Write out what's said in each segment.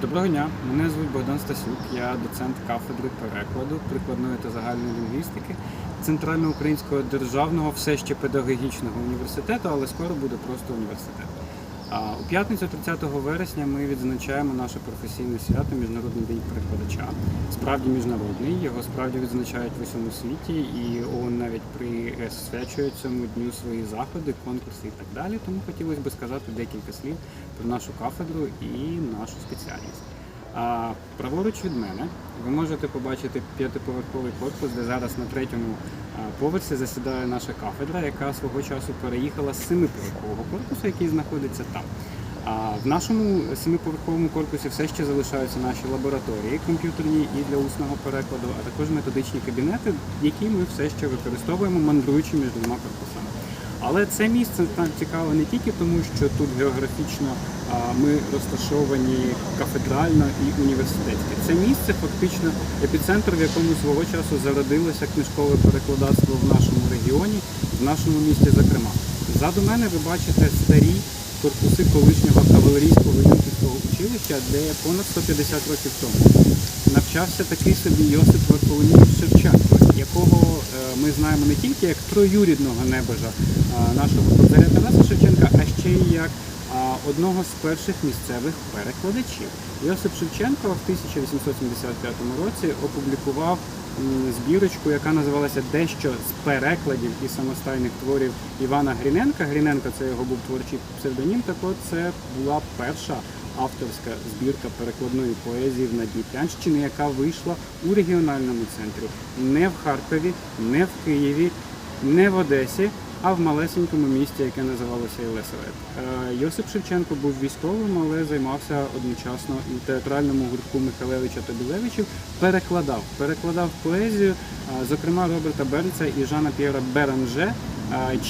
Доброго дня, мене звуть Богдан Стасюк, я доцент кафедри перекладу прикладної та загальної лінгвістики Центральноукраїнського державного все ще педагогічного університету, але скоро буде просто університет. А у п'ятницю 30 вересня ми відзначаємо наше професійне свято Міжнародний день перекладача. Справді міжнародний, його справді відзначають в усьому світі, і ООН навіть присвячує цьому дню свої заходи, конкурси і так далі. Тому хотілося б сказати декілька слів про нашу кафедру і нашу спеціальність. А праворуч від мене ви можете побачити п'ятиповерховий корпус, де зараз на третьому поверсі засідає наша кафедра, яка свого часу переїхала з семиповерхового корпусу, який знаходиться там. А в нашому семиповерховому корпусі все ще залишаються наші лабораторії комп'ютерні і для усного перекладу, а також методичні кабінети, які ми все ще використовуємо, мандруючи між двома корпусами. Але це місце так цікаве не тільки тому, що тут географічно ми розташовані кафедрально і університетськи. Це місце фактично епіцентр, в якому свого часу зародилося книжкове перекладацтво в нашому регіоні, в нашому місті, зокрема. Ззаду мене ви бачите старі корпуси колишнього кавалерійського юнківського училища, де понад 150 років тому навчався такий собі Йосип Варфоломійович Шевченко, якого е, ми знаємо не тільки як троюрідного небожа е, нашого кобзаря Тараса Шевченка, а ще й як одного з перших місцевих перекладачів. Йосип Шевченко в 1875 році опублікував збірочку, яка називалася Дещо з перекладів і самостійних творів Івана Гріненка. Гріненко це його був творчий псевдонім. Так от це була перша авторська збірка перекладної поезії в Надніпрянщині, яка вийшла у регіональному центрі не в Харкові, не в Києві, не в Одесі, а в малесенькому місті, яке називалося Єлисавет. Е, Йосип Шевченко був військовим, але займався одночасно і театральному гуртку Михалевича та Білевичів. Перекладав, перекладав поезію, зокрема Роберта Бернца і Жана П'єра Беранже,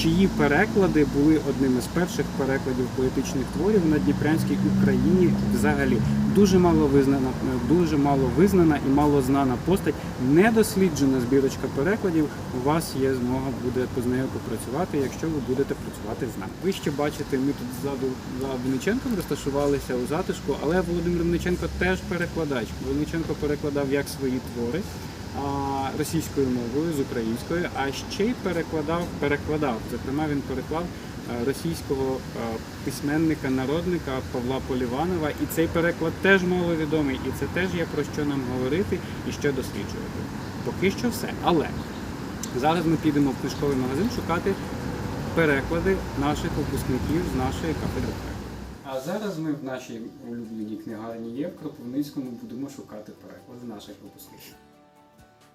чиї переклади були одними з перших перекладів поетичних творів на Дніпрянській Україні взагалі. Дуже мало визнана, дуже мало визнана і мало знана постать, недосліджена збірочка перекладів. У вас є змога буде з нею попрацювати, якщо ви будете працювати з нами. Ви ще бачите, ми тут ззаду за Винниченком розташувалися у затишку, але Володимир Винниченко теж перекладач. Винниченко перекладав як свої твори російською мовою з українською, а ще й перекладав, перекладав. Зокрема, він переклав е, російського е, письменника, народника Павла Поліванова. І цей переклад теж маловідомий, і це теж є про що нам говорити і що досліджувати. Поки що все. Але зараз ми підемо в книжковий магазин шукати переклади наших випускників з нашої кафедри. А зараз ми в нашій улюбленій книгарні є в Кропивницькому будемо шукати переклади наших випускників.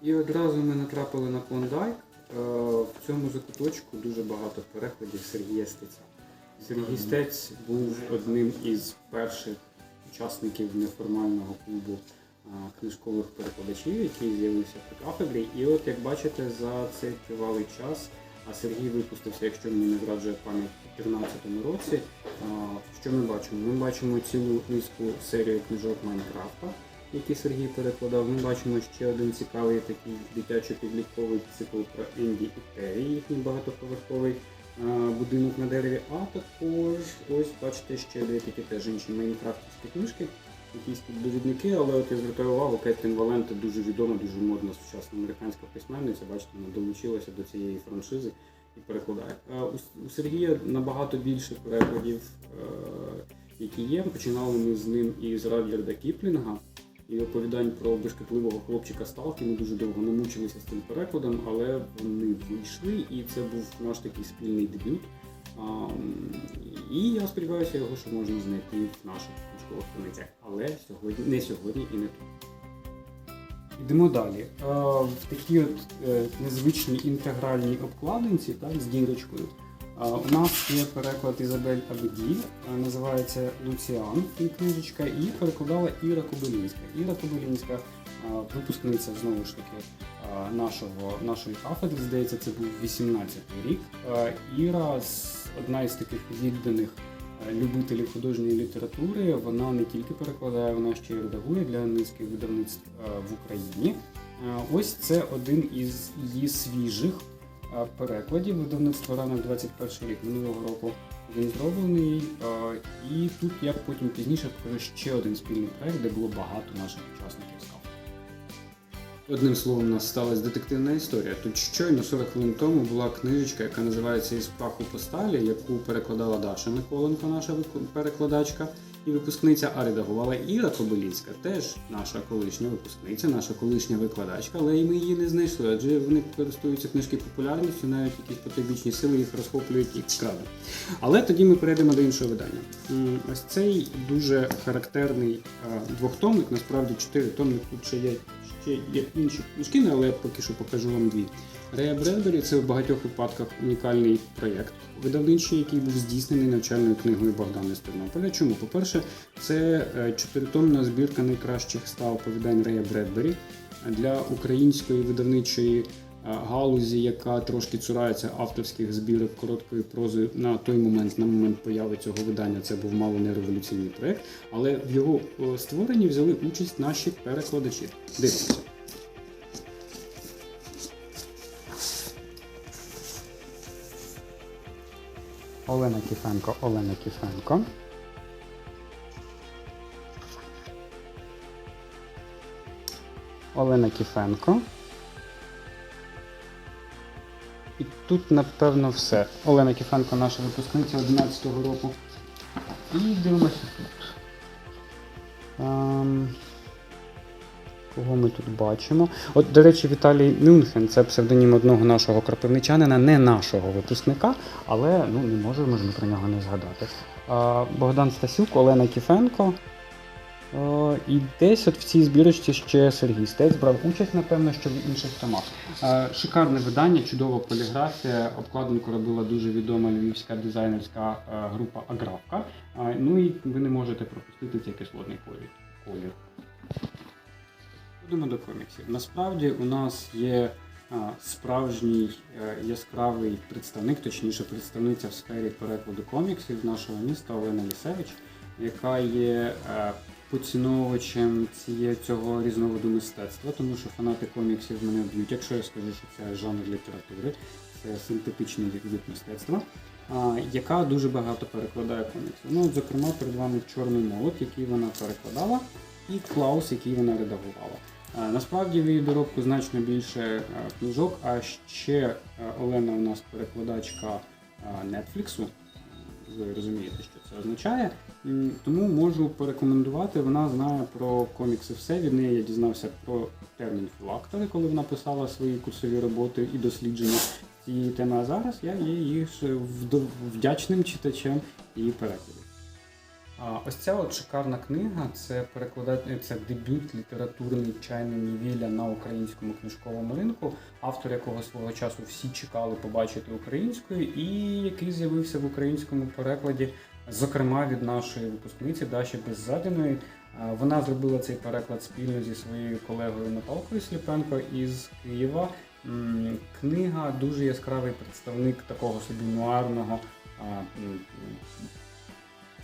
І одразу ми натрапили на Клондайк. Е, В цьому закуточку дуже багато перекладів Сергія Стеця. Сергій Стець був одним із перших учасників неформального клубу е, книжкових перекладачів, який з'явився при кафедрі. І от як бачите, за цей тривалий час, а Сергій випустився, якщо мені не зраджує пам'ять, у 2014 році. Що ми бачимо? Ми бачимо цілу низку серію книжок Майнкрафта, які Сергій перекладав. Ми бачимо ще один цікавий такий дитячо-підлітковий цикл про Енді і Террі, їхній багатоповерховий а, будинок на дереві. А також ось бачите ще дві такі теж інші майнкрафтівські книжки. Якісь тут довідники, але от я звертаю увагу, Кетрін Валенте дуже відома, дуже модна сучасна американська письменниця. Бачите, вона долучилася до цієї франшизи і перекладає. Е, У Сергія набагато більше перекладів, е, які є. Починали ми з ним із Радлерда Кіплінга і оповідань про безкипливого хлопчика Сталки. Ми дуже довго намучилися з цим перекладом, але вони вийшли, і це був наш такий спільний дебют. А, І я сподіваюся, його ще можна знайти в наших книжкових кницях. Але сьогодні не сьогодні і не тут. Йдемо далі. Е, В такій от е, незвичній інтегральній обкладинці, так, з дірочкою. У нас є переклад Ізабель Абеділь, е, називається Луціан і книжечка, її перекладала Іра Кобилінська. Іра Кобилінська, випускниця знову ж таки нашого, нашої кафедри, здається, це був 18-й рік. Іра одна із таких відданих е, любителів художньої літератури. Вона не тільки перекладає, вона ще й редагує для низки видавництв е, в Україні. Е, Ось це один із її свіжих е, перекладів видавництва ранок 21 рік минулого року він зроблений. Е, І тут я потім пізніше покажу ще один спільний проект, де було багато наших учасників кафедри. Одним словом, у нас сталася детективна історія. Тут щойно 40 хвилин тому була книжечка, яка називається Із праху по сталі, яку перекладала Даша Миколенко, наша перекладачка і випускниця, а редагувала Іра Кобилінська, теж наша колишня випускниця, наша колишня викладачка, але і ми її не знайшли, адже вони користуються книжки популярністю, навіть якісь потойбічні сили їх розхоплюють і крадуть. Але тоді ми перейдемо до іншого видання. Ось цей дуже характерний двохтомник, насправді чотиритомник, тут ще є, ще є інші книжки, але я поки що покажу вам дві. Рея Бредбері це в багатьох випадках унікальний проєкт, видавничий, який був здійснений навчальною книгою Богдана з. Чому? По-перше, це е, чотиритомна збірка найкращих ста оповідань Рея Бредбері для української видавничої е, галузі, яка трошки цурається авторських збірок короткої прози на той момент, на момент появи цього видання, це був мало не революційний проєкт, але в його е, створенні взяли участь наші перекладачі. Дивимося. Олена Кіфенко, Олена Кіфенко. Олена Кіфенко. І тут, напевно, все. Олена Кіфенко, наша випускниця 11-го року. І дивимося тут. Ем, Кого ми тут бачимо? От, до речі, Віталій Мюнхен це псевдонім одного нашого кропивничанина, не нашого випускника, але ну, не можемо ж ми про нього не згадати. А, Богдан Стасюк, Олена Кіфенко. О, і десь от в цій збірочці ще Сергій Стець брав участь, напевно, що в інших томах. Е, Шикарне видання, чудова поліграфія. Обкладинку робила дуже відома львівська дизайнерська е, група Аграфка. Е, Ну і ви не можете пропустити цей кислотний колір. Будемо до коміксів. Насправді у нас є справжній е, яскравий представник, точніше представниця в сфері перекладу коміксів нашого міста Олена Лісевич, яка є е, поціновувачем цього різновиду мистецтва, тому що фанати коміксів мене б'ють, якщо я скажу, що це жанр літератури, це синтетичний вид мистецтва. Яка дуже багато перекладає коміксів. Ну, зокрема, перед вами чорний молот, який вона перекладала, і Клаус, який вона редагувала. Насправді в її доробку значно більше е, книжок, а ще е, Олена у нас перекладачка е, Нетфліксу. Ви розумієте, що це означає. Тому можу порекомендувати. Вона знає про комікси все. Від неї я дізнався про термін філактори, коли вона писала свої курсові роботи і дослідження цієї теми. А зараз я є її вдячним читачем її перекладу. Ось ця от шикарна книга це перекладати це дебют літературний чайний Нівіля на українському книжковому ринку, автор якого свого часу всі чекали побачити українською, і який з'явився в українському перекладі, зокрема від нашої випускниці Даші Беззадіної. Вона зробила цей переклад спільно зі своєю колегою Наталкою Сліпенко із Києва. Книга дуже яскравий представник такого собі нуарного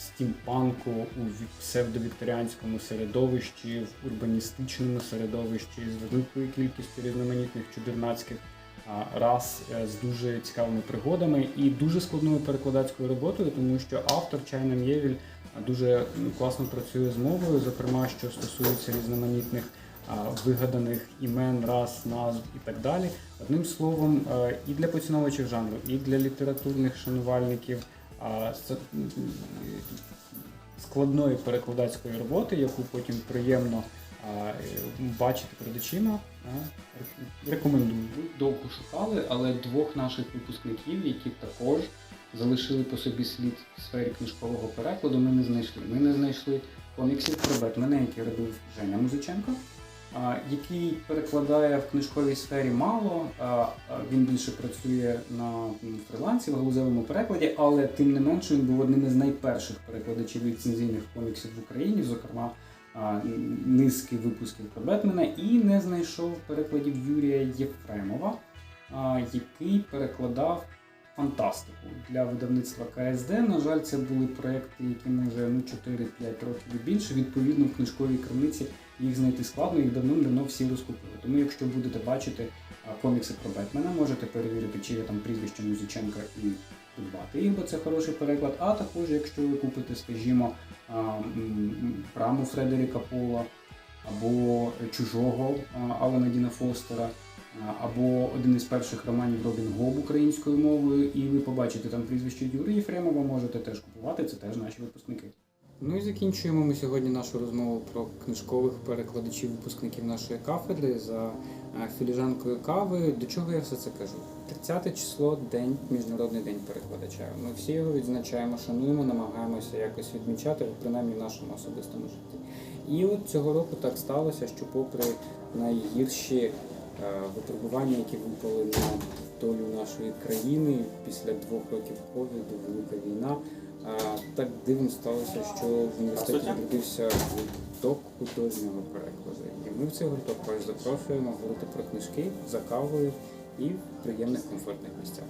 стімпанку у псевдовікторіанському середовищі, в урбаністичному середовищі з великою кількістю різноманітних чудернацьких рас е, з дуже цікавими пригодами і дуже складною перекладацькою роботою, тому що автор Чайна Євіль дуже класно працює з мовою, зокрема, що стосується різноманітних вигаданих імен, рас, назв і так далі. Одним словом, е, і для поціновувачів жанру, і для літературних шанувальників с- складної перекладацької роботи, яку потім приємно бачити перед очима. Рекомендую. Довго шукали, але двох наших випускників, які також залишили по собі слід в сфері книжкового перекладу, ми не знайшли. Ми не знайшли коміксів про Бетмена, який робив Женя Музиченко. Який перекладає в книжковій сфері мало, він більше працює на фрилансі в галузевому перекладі, але тим не менше він був одним із найперших перекладачів ліцензійних коміксів в Україні, зокрема низки випусків про Бетмена, і не знайшов перекладів Юрія Єфремова, який перекладав фантастику для видавництва КСД. На жаль, це були проекти, які ми вже ну, 4-5 років і більше. Відповідно, в книжковій крамниці їх знайти складно, їх давним-давно всі розкупили. Тому, якщо будете бачити комікси про Бетмена, можете перевірити, чи є там прізвище Музиченка і придбати їх, бо це хороший переклад. А також, якщо ви купите, скажімо, праму Фредеріка Пола або чужого Алана Діна Фостера. Або один із перших романів Робін Гоб українською мовою, і ви побачите там прізвище Юрія Єфремова, можете теж купувати, це теж наші випускники. Ну і закінчуємо ми сьогодні нашу розмову про книжкових перекладачів випускників нашої кафедри за е, філіжанкою кави. До чого я все це кажу? 30 число день, міжнародний день перекладача. Ми всі його відзначаємо, шануємо, намагаємося якось відмічати, принаймні в нашому особистому житті. І от цього року так сталося, що попри найгірші випробування, які випали на долю нашої країни після двох років ковіду, велика війна. Так дивно сталося, що в університеті відбувся гурток художнього перекладу. І ми в цей гурток вас запрошуємо говорити про книжки за кавою і в приємних комфортних місцях.